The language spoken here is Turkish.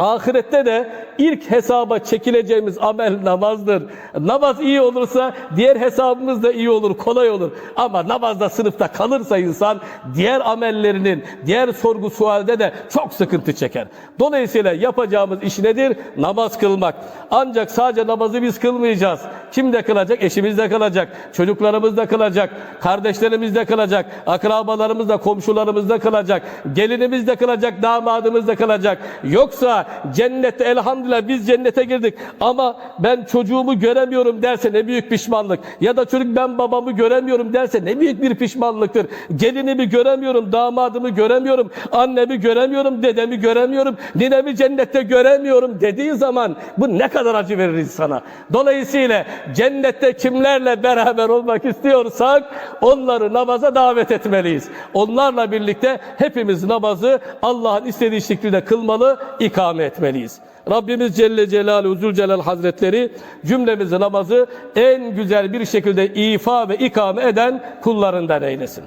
ahirette de ilk hesaba çekileceğimiz amel namazdır. Namaz iyi olursa diğer hesabımız da iyi olur, kolay olur. Ama namazda sınıfta kalırsa insan diğer amellerinin, diğer sorgu sualde de çok sıkıntı çeker. Dolayısıyla yapacağımız iş nedir? Namaz kılmak. Ancak sadece namazı biz kılmayacağız. Kim de kılacak? Eşimiz de kılacak. Çocuklarımız da kılacak. Kardeşlerimiz de kılacak. Akrabalarımız da, komşularımız da kılacak. Gelinimiz de kılacak. Damadımız da kılacak. Yoksa cennette elhamdülillah biz cennete girdik ama ben çocuğumu göremiyorum derse ne büyük pişmanlık. Ya da çocuk ben babamı göremiyorum derse ne büyük bir pişmanlıktır. Gelinimi göremiyorum, damadımı göremiyorum, annemi göremiyorum, dedemi göremiyorum, ninemi cennette göremiyorum dediği zaman bu ne kadar acı verir insana. Dolayısıyla cennette kimlerle beraber olmak istiyorsak onları namaza davet etmeliyiz. Onlarla birlikte hepimiz namazı Allah'ın istediği şekilde kılmalı, ikame etmeliyiz. Rabbimiz Celle Celaluhu Zülcelal Hazretleri cümlemizi namazı en güzel bir şekilde ifa ve ikame eden kullarından eylesin.